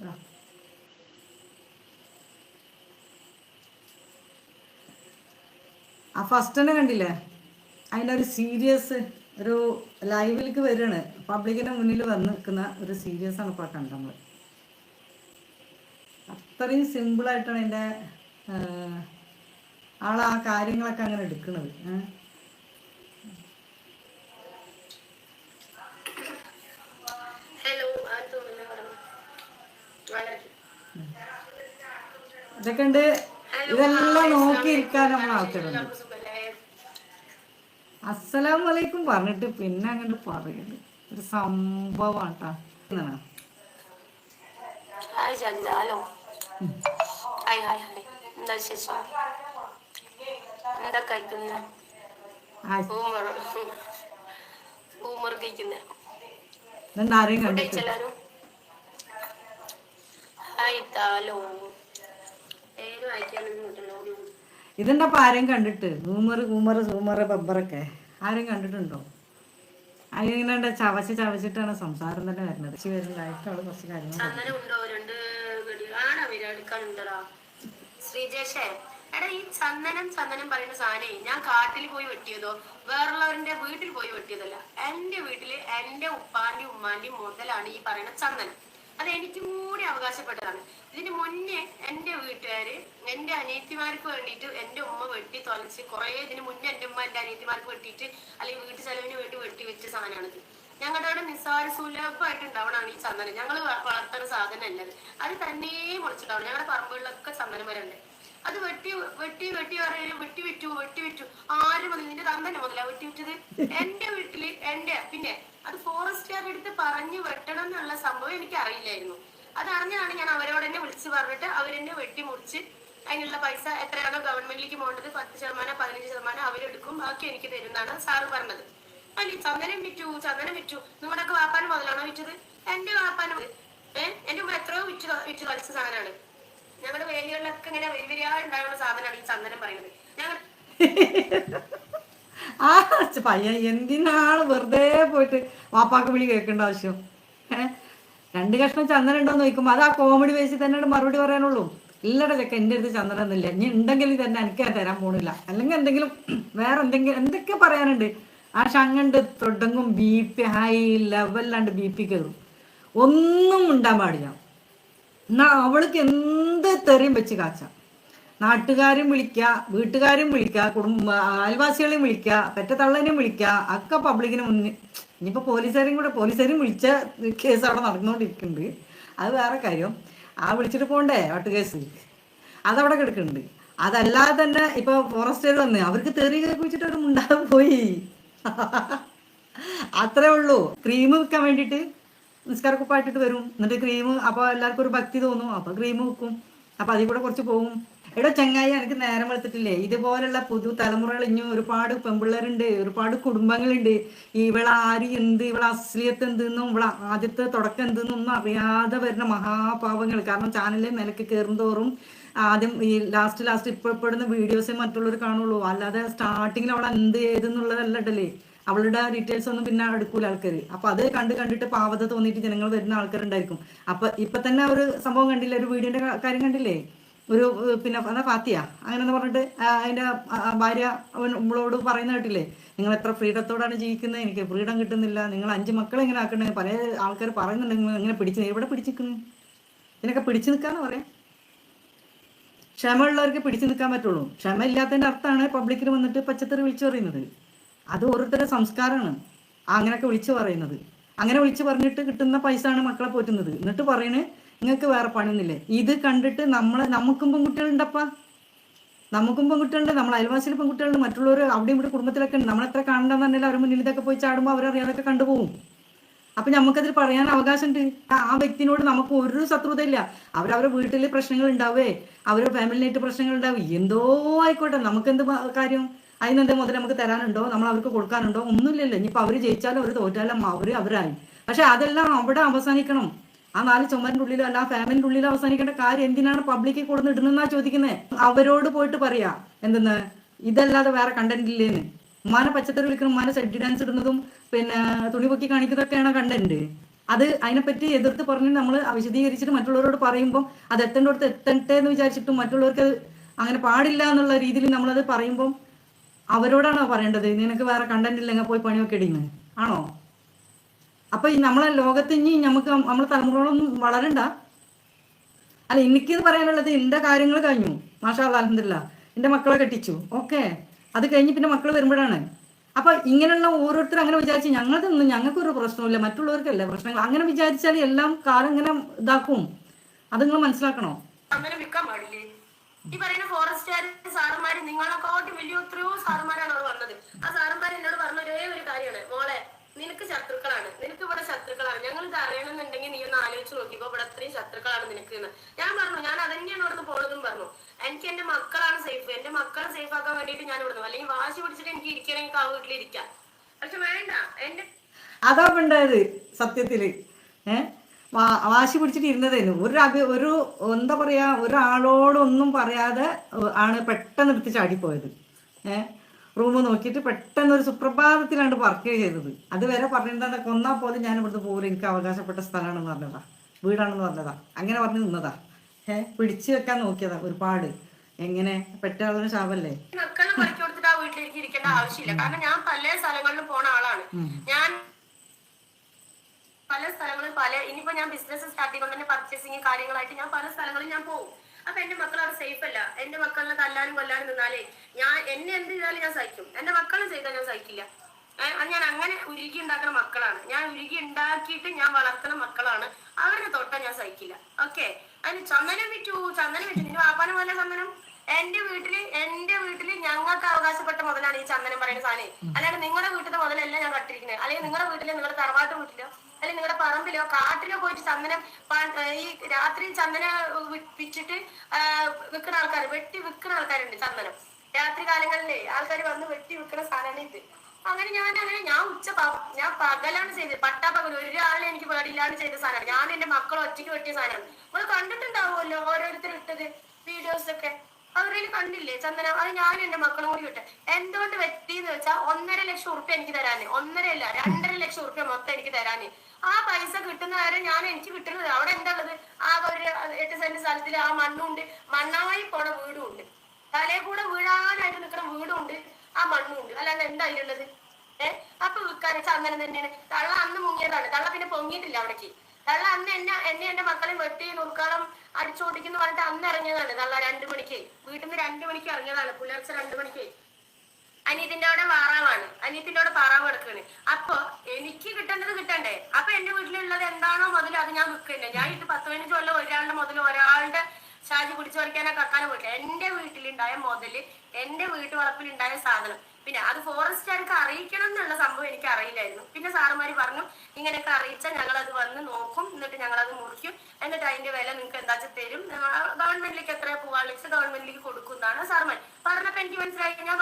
ആ. ഫസ്റ്റ് തന്നെ കണ്ടില്ലേ? അതിന്റെ ഒരു സീരിയസ് ഒരു ലൈവിലേക്ക് വരികയാണ്. പബ്ലിക്കിന്റെ മുന്നിൽ വന്ന് നിൽക്കുന്ന ഒരു സീരിയസ് ആണ് ഇപ്പോൾ കണ്ടത് നമ്മൾ അത്രയും സിമ്പിളായിട്ടാണ് എന്റെ ആൾ ആ കാര്യങ്ങളൊക്കെ അങ്ങനെ എടുക്കുന്നത്. ഏഹ് ഇതൊക്കെ ഉണ്ട് ഇതെല്ലാം നോക്കിയിരിക്കാൻ നമ്മൾ ആവശ്യമുണ്ട് സുഖല്ലേ അസ്സലാം വലൈക്കും പറഞ്ഞിട്ട് പിന്നെ അങ്ങോട്ട് പറയുന്നത് ഒരു സംഭവമാണ് കേട്ടോ എന്താ എന്താ ഹലോ പേര് വായിക്കാനൊന്നും ഇതെന്താ ഇപ്പൊ കണ്ടിട്ട്? ഊമർ ഊമർ സൂമർ ബബ്ബറൊക്കെ. ആരും കണ്ടിട്ടുണ്ടോ? അതിങ്ങനെ ചവച്ച് ചവച്ചിട്ടാണ് സംസാരം തന്നെ വരുന്നത്? വരുന്നതായിട്ടുള്ള വരുന്നതായിട്ട് കുറച്ച് കാര്യങ്ങൾ ശ്രീജേഷേ എടാ ഈ ചന്ദനം ചന്ദനം പറയുന്ന സാധനേ ഞാൻ കാട്ടിൽ പോയി വെട്ടിയതോ? വേറുള്ളവരുടെ വീട്ടിൽ പോയി വെട്ടിയതല്ല. എന്റെ വീട്ടിൽ എന്റെ ഉപ്പാന്റെ ഉമ്മാന്റെയും മുതലാണ് ഈ പറയുന്ന ചന്ദനം. അത് എനിക്കും കൂടി അവകാശപ്പെട്ടതാണ്. ഇതിന് മുന്നേ എന്റെ വീട്ടുകാര് എന്റെ അനിയത്തിമാർക്ക് വേണ്ടിയിട്ട് എന്റെ ഉമ്മ വെട്ടി തൊലച്ച് കുറെ ഇതിന് മുന്നേ എന്റെ ഉമ്മ എന്റെ അനിയത്തിമാർക്ക് വെട്ടിയിട്ട് അല്ലെങ്കിൽ വീട്ടു ചെലവിന് വേണ്ടി വെട്ടി വെച്ച സാധനമാണിത്. ഞങ്ങളുടെ അവിടെ നിസ്സാര സുലഭമായിട്ട് ഉണ്ടാവണമാണ് ഈ ചന്ദനം. ഞങ്ങൾ വളർത്തുന്ന സാധനം അല്ലത്. അത് തന്നെ മുളച്ചിട്ടാവണം ഞങ്ങളുടെ പറമ്പുകളിലൊക്കെ ചന്ദനം വരണ്ട്. അത് വെട്ടി വെട്ടി വെട്ടി പറയുന്നത് വെട്ടി വിറ്റു വെട്ടി വിറ്റു. ആരും മുതൽ? നിന്റെ തന്നെ മുതലാ വെട്ടി വിറ്റത്. എന്റെ വീട്ടിൽ എന്റെ പിന്നെ അത് ഫോറസ്റ്റുകാരുടെ അടുത്ത് പറഞ്ഞു വെട്ടണം എന്നുള്ള സംഭവം എനിക്ക് അറിയില്ലായിരുന്നു അത് അറിഞ്ഞാണ് ഞാൻ അവരോട് തന്നെ വിളിച്ച് പറഞ്ഞിട്ട് അവരെന്നെ വെട്ടി മുറിച്ച് അതിനുള്ള പൈസ എത്രയാണോ ഗവൺമെന്റിലേക്ക് പോകേണ്ടത് പത്ത് ശതമാനം പതിനഞ്ച് ശതമാനം അവരെടുക്കും ബാക്കി എനിക്ക് തരുന്നതാണ് സാറ് പറഞ്ഞത്. അല്ല ചന്ദനം വിറ്റു ചന്ദനം വിറ്റു. നിങ്ങളുടെയൊക്കെ വാപ്പാന് മുതലാണോ വിറ്റത്? എന്റെ വാപ്പാന് ഏഹ് എന്റെ ഉമ്മ എത്രയോ വിറ്റു വിറ്റു കളിച്ച സാധനമാണ്. ഞങ്ങളുടെ വേലികളിലൊക്കെ ഇങ്ങനെ വലിയ വലിയ ഉണ്ടായുള്ള സാധനമാണ് ഈ ചന്ദനം പറയുന്നത്. ഞങ്ങൾ ആ പയ്യ എന്തിനാണ് വെറുതെ പോയിട്ട് വാപ്പാക്ക് വിളി കേൾക്കേണ്ട ആവശ്യം? രണ്ട് കഷ്ണം ചന്ദനം ഉണ്ടോ എന്ന് ചോദിക്കുമ്പോൾ അത് ആ കോമഡി ബേസിൽ തന്നെ മറുപടി പറയാനുള്ളൂ. ഇല്ലട ചെക്ക എന്റെ അടുത്ത് ചന്ദനം എന്നില്ല ഇനി ഉണ്ടെങ്കിൽ തന്നെ എനിക്ക് തരാൻ പോണില്ല. അല്ലെങ്കിൽ എന്തെങ്കിലും വേറെ എന്തെങ്കിലും എന്തൊക്കെ പറയാനുണ്ട്? ആ ഷങ്ങണ്ട് തൊടങ്ങും ബി പി ഹൈ ലെവലിലാണ്ട് ബി പി കയറും ഒന്നും ഉണ്ടാൻ പാടില്ല. എന്നാ അവൾക്ക് എന്ത് തെറിയും വെച്ച് കാച്ചാം. നാട്ടുകാരും വിളിക്കുക വീട്ടുകാരും വിളിക്കുക കുടുംബ അയൽവാസികളെയും വിളിക്കുക പെറ്റത്തള്ളനെയും വിളിക്കുക ഒക്കെ പബ്ലിക്കിന് മുന്നിൽ. ഇനിയിപ്പോൾ പോലീസുകാരെയും കൂടെ പോലീസുകാരും വിളിച്ച കേസ് അവിടെ നടന്നുകൊണ്ടിരിക്കുന്നുണ്ട്. അത് വേറെ കാര്യം. ആ വിളിച്ചിട്ട് പോകണ്ടേ വട്ട് കേസ് അതവിടെ കിടക്കുന്നുണ്ട്. അതല്ലാതെ തന്നെ ഇപ്പൊ ഫോറസ്റ്റുകാർ വന്ന്? അവർക്ക് തെറി കേൾപ്പിച്ചിട്ട് അവർ മുണ്ടാതെ പോയി. അത്രേ ഉള്ളൂ. ക്രീം വിൽക്കാൻ വേണ്ടിയിട്ട് നിസ്കാരക്കുപ്പായിട്ടിട്ട് വരും. എന്നിട്ട് ക്രീം അപ്പോൾ എല്ലാവർക്കും ഒരു ഭക്തി തോന്നും. അപ്പോൾ ക്രീം വെക്കും അപ്പോൾ അതിൽ കൂടെ കുറച്ച് പോകും എടോ ചങ്ങായി എനിക്ക് നേരം വെളുത്തിട്ടില്ലേ? ഇതുപോലുള്ള പുതു തലമുറകൾ ഇനിയും ഒരുപാട് പെമ്പിള്ളേരുണ്ട് ഒരുപാട് കുടുംബങ്ങളുണ്ട്. ഇവളെ ആര് എന്ത് ഇവളെ അശ്ലീയത്ത് എന്തെന്നും ഇവളെ ആദ്യത്തെ തുടക്കം എന്ത് ഒന്നും അറിയാതെ വരുന്ന മഹാപാവങ്ങൾ. കാരണം ചാനലിൽ നിലയ്ക്ക് കയറുന്തോറും ആദ്യം ഈ ലാസ്റ്റ് ലാസ്റ്റ് ഇപ്പോൾ ഇപ്പെടുന്ന വീഡിയോസേ മറ്റുള്ളവർ കാണുള്ളൂ. അല്ലാതെ സ്റ്റാർട്ടിങ്ങിൽ അവൾ എന്ത് ചെയ്തെന്നുള്ളതല്ലേ അവളുടെ ഡീറ്റെയിൽസ് ഒന്നും പിന്നെ എടുക്കൂല ആൾക്കാർ അപ്പൊ അത് കണ്ട് കണ്ടിട്ട് പാവത തോന്നിയിട്ട് ജനങ്ങൾ വരുന്ന ആൾക്കാരുണ്ടായിരിക്കും. അപ്പൊ ഇപ്പൊ തന്നെ ഒരു സംഭവം കണ്ടില്ലേ? ഒരു വീടിന്റെ കാര്യം കണ്ടില്ലേ? ഒരു പിന്നെ അതാ ഫാത്തിയ. അങ്ങനെ പറഞ്ഞിട്ട് അതിന്റെ ഭാര്യ നമ്മളോട് പറയുന്ന കേട്ടില്ലേ? നിങ്ങൾ എത്ര ഫ്രീഡത്തോടാണ് ജീവിക്കുന്നത് എനിക്ക് ഫ്രീഡം കിട്ടുന്നില്ല. നിങ്ങൾ അഞ്ച് മക്കളെ ഇങ്ങനെ ആക്കണേ പല ആൾക്കാർ പറയുന്നുണ്ട് നിങ്ങൾ എങ്ങനെ പിടിച്ച് എവിടെ പിടിച്ചു നിൽക്കുന്നു ഇതിനൊക്കെ പിടിച്ചു നിൽക്കാന്ന് പറയാം. ക്ഷമയുള്ളവർക്ക് പിടിച്ചു നിൽക്കാൻ പറ്റുള്ളൂ. ക്ഷമ ഇല്ലാത്തതിന്റെ അർത്ഥമാണ് പബ്ലിക്കിൽ വന്നിട്ട് പച്ചത്തറി വിളിച്ചു പറയുന്നത്. അത് ഓരോരുത്തരുടെ സംസ്കാരമാണ്. അങ്ങനെയൊക്കെ വിളിച്ചു പറയുന്നത്. അങ്ങനെ വിളിച്ചു പറഞ്ഞിട്ട് കിട്ടുന്ന പൈസ ആണ് മക്കളെ പോറ്റുന്നത്. എന്നിട്ട് പറയണേ നിങ്ങൾക്ക് വേറെ പണിയൊന്നുമില്ലേ? ഇത് കണ്ടിട്ട് നമ്മൾ നമുക്കും പെൺകുട്ടികളുണ്ടപ്പാ. നമുക്കും പെൺകുട്ടികളുണ്ട് നമ്മൾ അയൽവാസിയിൽ പെൺകുട്ടികളുണ്ട് മറ്റുള്ളവർ അവിടെയും ഇവിടെ കുടുംബത്തിലൊക്കെ ഉണ്ട്. നമ്മളെത്ര കാണണ്ടെന്ന് പറഞ്ഞാൽ അവർ മുന്നിൽ ഇതൊക്കെ പോയി ചാടുമ്പോൾ അവരറിയാതൊക്കെ കണ്ടുപോകും. അപ്പൊ നമുക്കതിൽ പറയാൻ അവകാശമുണ്ട്. ആ വ്യക്തിനോട് നമുക്ക് ഒരു ശത്രുതയില്ല. അവരവരുടെ വീട്ടിൽ പ്രശ്നങ്ങൾ ഉണ്ടാവേ അവരുടെ ഫാമിലിനായിട്ട് പ്രശ്നങ്ങൾ ഉണ്ടാവും. എന്തോ ആയിക്കോട്ടെ നമുക്കെന്ത് കാര്യം? അതിനെന്ത് മുതൽ നമുക്ക് തരാനുണ്ടോ? നമ്മൾ അവർക്ക് കൊടുക്കാനുണ്ടോ? ഒന്നുമില്ലല്ലോ. ഇനിയിപ്പോൾ അവർ ജയിച്ചാലും അവർ തോറ്റാലും അവർ അവരായി. പക്ഷെ അതെല്ലാം അവിടെ അവസാനിക്കണം. ആ നാല് ചുമരിന്റെ ഉള്ളിലോ അല്ല ആ ഫാമിലിന്റെ ഉള്ളിലോ അവസാനിക്കേണ്ട കാര്യം എന്തിനാണ് പബ്ലിക്കിൽ കൊടുന്ന് ഇടുന്നെന്നാ ചോദിക്കുന്നത് അവരോട് പോയിട്ട് പറയാ. എന്തെന്ന്? ഇതല്ലാതെ വേറെ കണ്ടന്റ് ഇല്ലേന്ന്. ഉമ്മാനെ പച്ചക്കറി വിളിക്കണം ഉമ്മാനെ സെഡി ഡാൻസ് ഇടുന്നതും പിന്നെ തുണി പൊക്കി കാണിക്കുന്നതൊക്കെയാണ് കണ്ടന്റ് അത് അതിനെപ്പറ്റി എതിർത്ത് പറഞ്ഞ് നമ്മൾ വിശദീകരിച്ചിട്ട് മറ്റുള്ളവരോട് പറയുമ്പോൾ അത് എത്തേണ്ടടുത്ത് എത്തട്ടെ എന്ന് വിചാരിച്ചിട്ടും മറ്റുള്ളവർക്ക് അങ്ങനെ പാടില്ല എന്നുള്ള രീതിയിൽ നമ്മളത് പറയുമ്പോൾ അവരോടാണോ പറയേണ്ടത്? നിനക്ക് വേറെ കണ്ടന്റ് ഇല്ലെങ്കിൽ പോയി പണിയൊക്കെ ഇടിന്ന് ആണോ? അപ്പൊ ഈ നമ്മളെ ലോകത്ത് ഇനി നമുക്ക് നമ്മളെ തലമുറകളൊന്നും വളരണ്ട. അല്ല എനിക്ക് പറയാനുള്ളത് എന്റെ കാര്യങ്ങൾ കഴിഞ്ഞു. മാഷാ അലഹമില്ല എന്റെ മക്കളെ കെട്ടിച്ചു. ഓക്കെ. അത് കഴിഞ്ഞ് പിന്നെ മക്കൾ വരുമ്പോഴാണ്. അപ്പൊ ഇങ്ങനെയുള്ള ഓരോരുത്തർ അങ്ങനെ വിചാരിച്ച് ഞങ്ങൾക്കൊന്നും ഞങ്ങൾക്കൊരു പ്രശ്നമില്ല മറ്റുള്ളവർക്കല്ല പ്രശ്നങ്ങൾ. അങ്ങനെ വിചാരിച്ചാൽ എല്ലാം കാലം ഇങ്ങനെ ഇതാക്കും. അത് നിങ്ങൾ മനസ്സിലാക്കണോ? അങ്ങനെ വിൽക്കാൻ പാടില്ലേ? ഈ പറയുന്ന ഫോറസ്റ്റുകാർ സാറന്മാര് നിങ്ങളെക്കാട്ടി വലിയ എത്രയോ സാറന്മാരാണ് അവിടെ വന്നത്. ആ സാറന്മാർ എന്നോട് പറഞ്ഞ ഒരേ ഒരു കാര്യമാണ്. മോളെ നിനക്ക് ശത്രുക്കളാണ്. നിനക്ക് ഇവിടെ ശത്രുക്കളാണ്. ഞങ്ങൾ ഇത് അറിയണമെന്നുണ്ടെങ്കിൽ നീ ഒന്ന് ആലോചിച്ച് നോക്കിക്കോ ഇവിടെ അത്രയും ശത്രുക്കളാണ് നിനക്ക് എന്ന്. ഞാൻ പറഞ്ഞു ഞാൻ അതന്നെയാണ് ഇവിടുന്ന് പോണതും പറഞ്ഞു. എനിക്ക് എന്റെ മക്കളാണ് സേഫ് എന്റെ മക്കളെ സേഫ് ആക്കാൻ വേണ്ടിയിട്ട് ഞാൻ ഇവിടുന്ന് അല്ലെങ്കിൽ വാശി പിടിച്ചിട്ട് എനിക്ക് ഇരിക്കണമെങ്കിൽ ആ വീട്ടിലിരിക്കാം. പക്ഷെ വേണ്ട. എന്റെ അതാ ഉണ്ടായത് സത്യത്തിൽ. വാശി പിടിച്ചിട്ട് ഇരുന്നതേനു. ഒരു അഭി ഒരു എന്താ പറയാ ഒരാളോടൊന്നും പറയാതെ ആണ് പെട്ടെന്ന് എടുത്ത് ചാടിപ്പോയത്. ഏ? റൂം നോക്കിയിട്ട് പെട്ടെന്ന് ഒരു സുപ്രഭാതത്തിലാണ് വർക്ക് ചെയ്തത്. അതുവരെ പറഞ്ഞിട്ടുണ്ടാ കൊന്നാൽ പോലും ഞാൻ ഇവിടുന്ന് പോലും എനിക്ക് അവകാശപ്പെട്ട സ്ഥലമാണെന്ന് പറഞ്ഞതാ. വീടാണെന്ന് പറഞ്ഞതാ. അങ്ങനെ പറഞ്ഞ് നിന്നതാ. ഏഹ് പിടിച്ചു വെക്കാൻ നോക്കിയതാ ഒരുപാട്. എങ്ങനെ? പെറ്റാളൊരു ശാപല്ലേ മക്കളെ പഠിച്ചു കൊടുത്തിട്ട് ആ വീട്ടിലേക്ക് ഇരിക്കേണ്ട ആവശ്യമില്ല. കാരണം ഞാൻ പല സ്ഥലങ്ങളിലും പോണ ആളാണ്. ഞാൻ പല സ്ഥലങ്ങളിൽ പല ഇനിയിപ്പോ ഞാൻ ബിസിനസ് സ്റ്റാർട്ട് ചെയ്യുമ്പോൾ തന്നെ പർച്ചേസിങ് കാര്യങ്ങളായിട്ട് ഞാൻ പല സ്ഥലങ്ങളിൽ ഞാൻ പോകും അപ്പൊ എന്റെ മക്കൾ അവിടെ സേഫ് അല്ല. എന്റെ മക്കളിനെ തല്ലാനും കൊല്ലാനും നിന്നാലേ ഞാൻ എന്നെ എന്ത് ചെയ്താലും ഞാൻ സഹിക്കും. എന്റെ മക്കളെ ചെയ്താൽ ഞാൻ സഹിക്കില്ല. അത് ഞാൻ അങ്ങനെ ഉരുകി ഉണ്ടാക്കുന്ന മക്കളാണ്. ഞാൻ ഉരുകി ഉണ്ടാക്കിയിട്ട് ഞാൻ വളർത്തുന്ന മക്കളാണ്. അവരുടെ തൊട്ട ഞാൻ സഹിക്കില്ല. ഓക്കെ അതിന് ചന്ദനം വിറ്റു. ചന്ദനം വിറ്റു. നിന്റെ വാപ്പാനും പോലെ ചന്ദനം? എന്റെ വീട്ടിൽ എന്റെ വീട്ടിൽ ഞങ്ങൾക്ക് അവകാശപ്പെട്ട മുതലാണ് ഈ ചന്ദനം പറയുന്ന സാധനം. അല്ലാണ്ട് നിങ്ങളുടെ വീട്ടിലെ മുതലല്ല ഞാൻ കട്ടിരിക്കുന്നത് അല്ലെങ്കിൽ നിങ്ങളുടെ വീട്ടിലെ നിങ്ങളുടെ തറവാട്ട് വീട്ടിലോ അല്ലെങ്കിൽ നിങ്ങളുടെ പറമ്പിലോ കാട്ടിലോ പോയിട്ട് ചന്ദനം ഈ രാത്രി ചന്ദനം വിച്ചിട്ട് വിൽക്കുന്ന ആൾക്കാർ വെട്ടി വിൽക്കുന്ന ആൾക്കാരുണ്ട് ചന്ദനം. രാത്രി കാലങ്ങളിലെ ആൾക്കാർ വന്ന് വെട്ടി വിൽക്കുന്ന സാധനമാണ് ഇത്. അങ്ങനെ ഞാൻ അങ്ങനെ ഞാൻ ഉച്ച ഞാൻ പകലാണ് ചെയ്തത്. പട്ടാ പകൽ. ഒരാളെ എനിക്ക് പേടിയില്ലാണ്ട് ചെയ്ത സാധനമാണ്. ഞാൻ എന്റെ മക്കളെ ഒറ്റയ്ക്ക് വെട്ടിയ സാധനമാണ്. നമ്മൾ കണ്ടിട്ടുണ്ടാവുമല്ലോ ഓരോരുത്തർ ഇട്ടത് വീഡിയോസ് ഒക്കെ. അവരിൽ കണ്ടില്ലേ ചന്ദന? അത് ഞാൻ എന്റെ മക്കളും കൂടി വിട്ടെ എന്തുകൊണ്ട് വെട്ടി എന്ന് വെച്ചാൽ ഒന്നര ലക്ഷം ഉറുപ്പ്യ എനിക്ക് തരാന്. ഒന്നര അല്ല രണ്ടര ലക്ഷം ഉറുപ്പ്യ മൊത്തം എനിക്ക് തരാന്. ആ പൈസ കിട്ടുന്ന വരെ ഞാൻ എനിക്ക് കിട്ടുന്നത് അവിടെ എന്താ ആ ഒരു എട്ട് സെന്റ് സ്ഥലത്തിൽ ആ മണ്ണുണ്ട്. മണ്ണായി പോണ വീടും ഉണ്ട് തലേ കൂടെ വീഴാനായിട്ട് നിൽക്കുന്ന വീടും ഉണ്ട് ആ മണ്ണും ഉണ്ട് അല്ലാണ്ട് എന്താ അതിലുള്ളത് ഏഹ് അപ്പൊ വിൽക്കാൻ ചന്ദനം തന്നെയാണ്. തള്ള അന്ന് മുങ്ങിയതാണ്. തള്ള പിന്നെ പൊങ്ങിയിട്ടില്ല അവിടേക്ക്. തള്ള അന്ന് എന്നെ എന്നെ എന്റെ മക്കളെ വെട്ടി നുറുക്കാളം അടിച്ചോടിക്കുന്നു പറഞ്ഞിട്ട് അന്ന് ഇറങ്ങിയതാണ്. കള്ള രണ്ടു മണിക്ക്. വീട്ടിൽ നിന്ന് രണ്ടു മണിക്ക് ഇറങ്ങിയതാണ്. പുലർച്ചെ രണ്ടു മണിക്ക്. അനിയത്തിന്റെ അവിടെ വാറാവാണ്. അനിയത്തിന്റെ അവിടെ പാറാവ് കിടക്കാണ്. അപ്പൊ എനിക്ക് കിട്ടേണ്ടത് കിട്ടണ്ടേ? അപ്പൊ എന്റെ വീട്ടിലുള്ളത് എന്താണോ മുതൽ അത് ഞാൻ വിൽക്കണ്ടേ ഞാൻ ഇത് പത്ത് പതിനഞ്ച് കൊല്ലം ഒരാളുടെ മുതൽ ഒരാളുടെ ഷാജി പിടിച്ചു പറിക്കാനോ കക്കാനോ പോയിട്ടില്ല എന്റെ വീട്ടിലുണ്ടായ മുതൽ എന്റെ വീട്ടു വളപ്പിലുണ്ടായ സാധനം പിന്നെ അത് ഫോറസ്റ്റുകാർക്ക് അറിയിക്കണം എന്നുള്ള സംഭവം എനിക്ക് അറിയില്ലായിരുന്നു. പിന്നെ സാറുമാര് പറഞ്ഞു ഇങ്ങനെയൊക്കെ അറിയിച്ചാൽ ഞങ്ങൾ അത് വന്ന് നോക്കും എന്നിട്ട് ഞങ്ങൾ അത് മുറിക്കും. എന്നിട്ട് അതിന്റെ വില നിങ്ങൾക്ക് എന്താ വെച്ചാൽ തരും ഗവൺമെന്റിലേക്ക് എത്ര പോവാളിച്ച് ഗവൺമെന്റിലേക്ക് കൊടുക്കുന്നതാണ് സാറുമാർ പറഞ്ഞപ്പോ എനിക്ക് മനസ്സിലായി. ഞാൻ